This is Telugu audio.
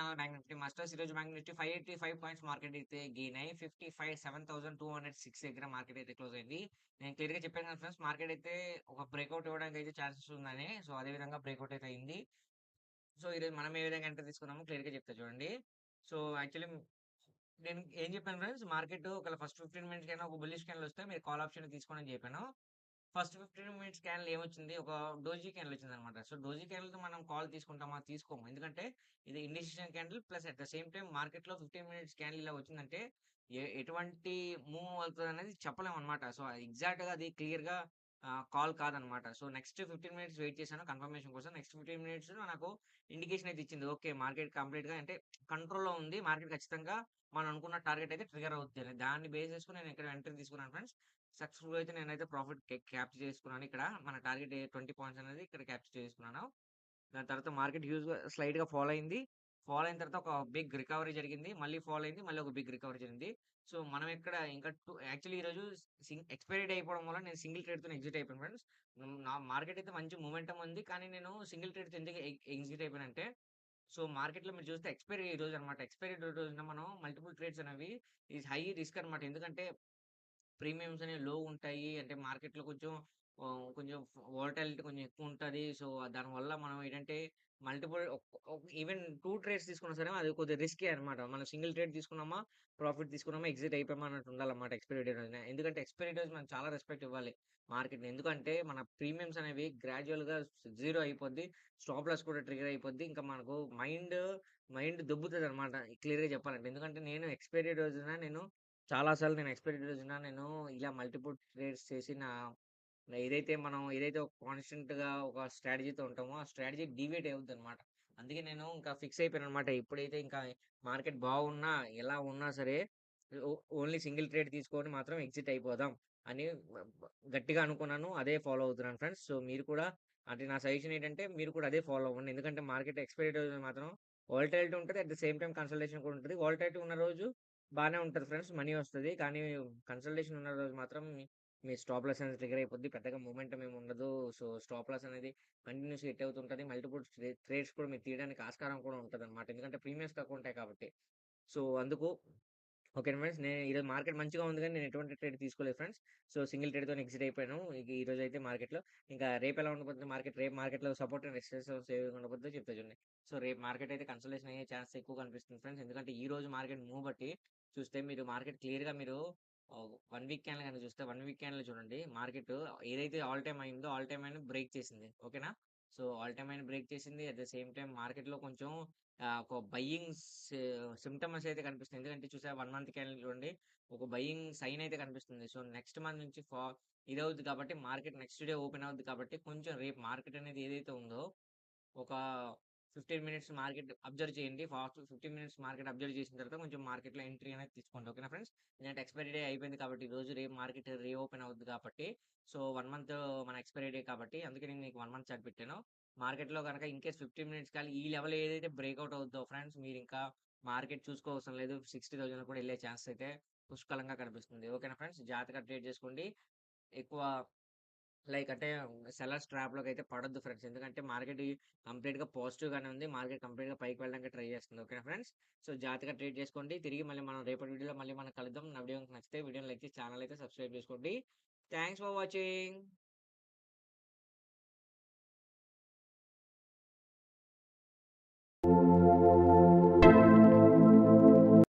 Welcome channel bank Nifty masters ఈరోజు bank Nifty five eighty five points market అయితే గెయిన్ అయ్యి fifty five seven thousand two hundred six దగ్గర మార్కెట్ అయితే క్లోజ్ అయింది. నేను క్లియర్గా చెప్పాను కదా ఫ్రెండ్స్ మార్కెట్ అయితే ఒక బ్రేక్అవుట్ ఇవ్వడానికి అయితే ఛాన్సెస్ ఉందని సో అదే విధంగా బ్రేక్అవుట్ అయితే అయింది. సో ఈరోజు మనం ఏ విధంగా ఎంటర్ తీసుకున్నామో క్లియర్గా చెప్తా చూడండి. సో యాక్చువల్లీ నేను ఏం చెప్పాను ఫ్రెండ్స్ మార్కెట్ ఒక ఫస్ట్ ఫిఫ్టీన్ మినిట్స్ కైనా ఒక బుల్లిష్ కైనా వస్తే మీరు కాల్ ఆప్షన్ తీసుకోండి చెప్పాను. ఫస్ట్ ఫిఫ్టీన్ మినిట్స్ క్యాన్లు ఏమొచ్చింది? ఒక డోజీ క్యాన్లు వచ్చింది అనమాట సో డోజీ క్యాన్లతో మనం కాల్ తీసుకుంటామా? తీసుకోము. ఎందుకంటే ఇది indecision candle plus at the same time మార్కెట్లో ఫిఫ్టీన్ మినిట్స్ క్యాండిల్ ఇలా వచ్చిందంటే ఎటువంటి మూవ్ అవుతుంది అనేది చెప్పలేము అనమాట సో ఎగ్జాక్ట్గా అది క్లియర్గా కాల్ కాదనమాట. So next fifteen minutes wait చేశాను. కన్ఫర్మేషన్ కోసం నెక్స్ట్ ఫిఫ్టీన్ మినిట్స్ నాకు ఇండికేషన్ అయితే ఇచ్చింది. ఓకే మార్కెట్ కంప్లీట్గా అంటే కంట్రోల్లో ఉంది. మార్కెట్ ఖచ్చితంగా మనం అనుకున్న టార్గెట్ అయితే ట్రిగర్ అవుతుంది అని. దాన్ని బేస్ చేసుకుని నేను ఇక్కడ ఎంట్రీ తీసుకున్నాను ఫ్రెండ్స్ సక్సెస్ఫుల్ అయితే నేనైతే ప్రాఫిట్ క్యాప్చర్ చేసుకున్నాను. ఇక్కడ మన టార్గెట్ ట్వంటీ పాయింట్స్ అనేది ఇక్కడ క్యాప్చర్ చేసుకున్నాను. దాని తర్వాత మార్కెట్ హ్యూజ్ స్లైడ్గా ఫాలో అయింది. ఫాల్ అయిన తర్వాత ఒక బిగ్ రికవరీ జరిగింది. మళ్ళీ ఫాల్ అయింది. మళ్ళీ ఒక బిగ్ రికవరీ జరిగింది. సో మనం ఇక్కడ ఇంకా టూ యాక్చువల్లీ ఈ రోజు ఎక్స్పైరీ అయిపోవడం వల్ల నేను సింగిల్ ట్రేడ్తో ఎగ్జిట్ అయిపోయాను ఫ్రెండ్స్. నా మార్కెట్ అయితే మంచి మూమెంటం ఉంది. కానీ నేను సింగిల్ ట్రేడ్తో ఎందుకు ఎగ్జిట్ అయిపోయానంటే సో మార్కెట్లో మీరు చూస్తే ఎక్స్పైరీ ఈ రోజు అనమాట ఎక్స్పైరీ రోజున మనం మల్టిపుల్ ట్రేడ్స్ అనేవి ఈ హై రిస్క్ అనమాట ఎందుకంటే ప్రీమియమ్స్ అనేవి లో ఉంటాయి. అంటే మార్కెట్లో కొంచెం కొంచెం వాలటాలిటీ కొంచెం ఎక్కువ ఉంటుంది సో దానివల్ల మనం ఏంటంటే మల్టిపుల్ ఈవెన్ టూ ట్రేడ్స్ తీసుకున్నా సరే అది కొద్దిగా రిస్కీ అనమాట మనం సింగిల్ ట్రేడ్ తీసుకున్నామా ప్రాఫిట్ తీసుకున్నామా ఎగ్జిట్ అయిపోయామా అన్నట్టు ఉండాలన్నమాట ఎక్స్పైరీ డేట్ రోజున ఎందుకంటే ఎక్స్పైరీ డేస్ మనం చాలా రెస్పెక్ట్ ఇవ్వాలి మార్కెట్ ఎందుకంటే మన ప్రీమియమ్స్ అనేవి గ్రాడ్యువల్గా జీరో అయిపోద్ది స్టాప్ లాస్ కూడా ట్రిగర్ అయిపోద్ది. ఇంకా మనకు మైండ్ మైండ్ దొబ్బుతుంది అనమాట క్లియర్గా చెప్పాలంటే. ఎందుకంటే నేను ఎక్స్పైరీ రోజున నేను చాలా సార్లు నేను ఎక్స్పైరీ రోజున నేను ఇలా మల్టిపుల్ ట్రేడ్స్ చేసి నా ఏదైతే మనం ఏదైతే ఒక కాన్స్టెంట్గా ఒక స్ట్రాటజీతో ఉంటామో ఆ స్ట్రాటజీ డివేట్ అవుతుంది అనమాట అందుకే నేను ఇంకా ఫిక్స్ అయిపోయాను అనమాట ఎప్పుడైతే ఇంకా మార్కెట్ బాగున్నా ఎలా ఉన్నా సరే ఓన్లీ సింగిల్ ట్రేడ్ తీసుకొని మాత్రం ఎగ్జిట్ అయిపోదాం అని గట్టిగా అనుకున్నాను. అదే ఫాలో అవుతున్నాను ఫ్రెండ్స్. సో మీరు కూడా అంటే నా సజెషన్ ఏంటంటే మీరు కూడా అదే ఫాలో అవ్వండి. ఎందుకంటే మార్కెట్ ఎక్స్పైరీ రోజు మాత్రం వాలటైలిటీ ఉంటుంది. At the same time consultation కూడా ఉంటుంది. వాలటైలిటీ ఉన్న రోజు బాగానే ఉంటుంది ఫ్రెండ్స్. మనీ వస్తుంది. కానీ కన్సల్టేషన్ ఉన్న రోజు మాత్రం మీ స్టాప్ లాస్ అనేది ట్రిగర్ అయిపోద్ది. పెద్దగా మూమెంటం ఏమి ఉండదు. సో స్టాప్ లాస్ అనేది కంటిన్యూస్ హిట్ అవుతుంటుంది మల్టిపుల్ ట్రేడ్స్ కూడా మీరు తీయడానికి ఆస్కారం కూడా ఉంటుంది అనమాట ఎందుకంటే ప్రీమియమ్స్ తక్కువ ఉంటాయి కాబట్టి. సో అందుకు ఓకే ఫ్రెండ్స్ నేను ఈరోజు మార్కెట్ మంచిగా ఉంది కానీ నేను ఎటువంటి ట్రేడ్ తీసుకోలేదు ఫ్రెండ్స్. సో సింగిల్ ట్రేడ్తో ఎగ్జిట్ అయిపోయాను. ఈ రోజు అయితే మార్కెట్లో. ఇంకా రేపు ఎలా ఉండబోతుంది మార్కెట్? రేపు మార్కెట్లో సపోర్ట్ అండ్ రెసిస్టెన్స్ ఏ విధంగా ఉండబోతుందో చెప్తా చూడండి. సో రేపు మార్కెట్ అయితే కన్సల్టేషన్ అయ్యే ఛాన్స్ ఎక్కువ కనిపిస్తుంది ఫ్రెండ్స్. ఎందుకంటే ఈ రోజు మార్కెట్ మూవ్ బట్టి చూస్తే మీరు మార్కెట్ క్లియర్గా మీరు వన్ వీక్ క్యాన్ కనుక చూస్తే వన్ వీక్ క్యాన్లో చూడండి మార్కెట్ ఏదైతే ఆల్ టైమ్ అయిందో ఆల్ టైమ్ అయిన బ్రేక్ చేసింది. ఓకేనా? సో ఆల్ టైమ్ అయిన బ్రేక్ చేసింది. అట్ ద సేమ్ టైం మార్కెట్లో కొంచెం ఒక బయ్యింగ్ సిమ్టమ్స్ అయితే కనిపిస్తుంది ఎందుకంటే చూసా వన్ మంత్ క్యాన్ చూడండి ఒక బయ్యింగ్ సైన్ అయితే కనిపిస్తుంది. సో నెక్స్ట్ మంత్ నుంచి ఫా ఇది అవుద్ది కాబట్టి మార్కెట్ నెక్స్ట్ డే ఓపెన్ అవుద్ది కాబట్టి కొంచెం రేపు మార్కెట్ అనేది ఏదైతే ఉందో ఒక ఫిఫ్టీన్ మినిట్స్ మార్కెట్ అబ్జర్వ్ చేయండి. First fifteen minutes market observe చేసిన తర్వాత కొంచెం మార్కెట్లో ఎంట్రీ అనేది తీసుకోండి. ఓకేనా ఫ్రెండ్స్ ఎందుకంటే ఎక్స్పైరీ డే అయిపోయింది కాబట్టి ఈ రోజు రేపు మార్కెట్ రీఓపెన్ అవుతుంది కాబట్టి సో వన్ మంత్ మన ఎక్స్పైరీ డే కాబట్టి అందుకే నేను మీకు వన్ మంత్ చార్ట్ పెట్టాను. మార్కెట్లో కనుక ఇన్కేస్ ఫిఫ్టీన్ మినిట్స్ కానీ ఈ లెవెల్ ఏదైతే బ్రేక్అవుట్ అవుతుందో ఫ్రెండ్స్ మీరు ఇంకా మార్కెట్ చూసుకోవసం లేదు. సిక్స్టీ థౌసండ్ కూడా వెళ్ళే ఛాన్స్ అయితే పుష్కలంగా కనిపిస్తుంది. ఓకేనా ఫ్రెండ్స్ జాగ్రత్తగా ట్రేడ్ చేసుకోండి. ఎక్కువ లైక్ అంటే సెల్లర్స్ ట్రాప్లోకి అయితే పడొద్దు ఫ్రెండ్స్. ఎందుకంటే మార్కెట్ కంప్లీట్గా పాజిటివ్ గానే ఉంది. మార్కెట్ కంప్లీట్గా పైకి వెళ్ళడానికి ట్రై చేస్తుంది. Okay friends? సో జాగ్రత్తగా ట్రేడ్ చేసుకోండి. తిరిగి మళ్ళీ మనం రేపటి వీడియోలో మళ్ళీ మనం కలుద్దాం. నా వీడియో నచ్చితే వీడియోని లైక్ చేసి ఛానల్ అయితే సబ్స్క్రైబ్ చేసుకోండి. Thanks for watching.